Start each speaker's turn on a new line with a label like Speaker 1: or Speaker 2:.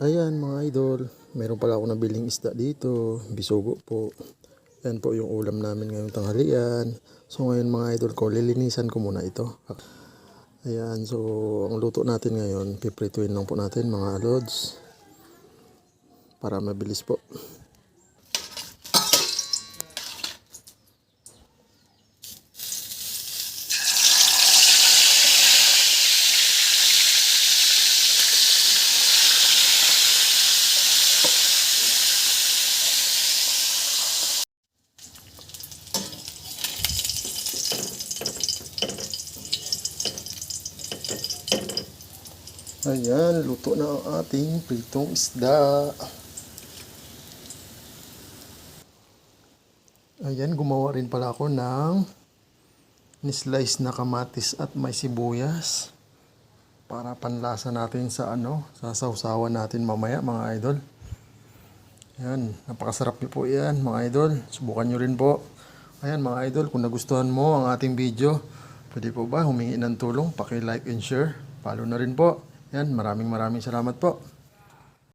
Speaker 1: Ayan mga idol, meron pala ako nabiling isda dito, bisugo po. Yan po yung ulam namin ngayong tanghalian. So ngayon mga idol ko, lilinisan ko muna ito. Ayan, so ang luto natin ngayon, piprituin lang po natin mga lods. Para mabilis po. Ayan, luto na ang ating pritong isda. Ayan, gumawa rin pala ako ng nislice na kamatis at may sibuyas para panlasa natin sa ano, sa sausawan natin mamaya mga idol. Ayan, napakasarap niyo po yan mga idol. Subukan nyo rin po. Ayan mga idol, kung nagustuhan mo ang ating video, pwede po ba humingi ng tulong, paki-like and share. Follow na rin po. Ayan, maraming maraming salamat po.